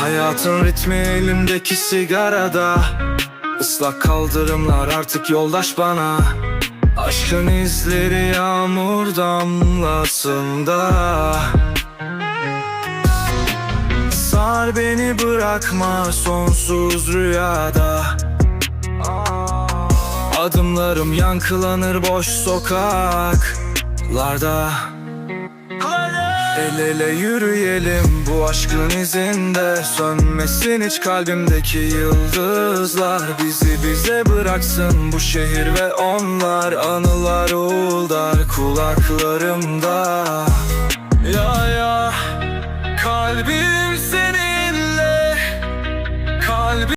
Hayatın ritmi elimdeki sigarada. Islak kaldırımlar artık yoldaş bana. Aşkın izleri yağmur damlasında. Sar beni bırakma sonsuz rüyada. Adımlarım yankılanır boş sokaklarda El ele yürüyelim bu aşkın izinde. Sönmesin hiç kalbimdeki yıldızlar. Bizi bize bıraksın bu şehir ve onlar. Anılar uğuldar kulaklarımda. Ya ya kalbimsin.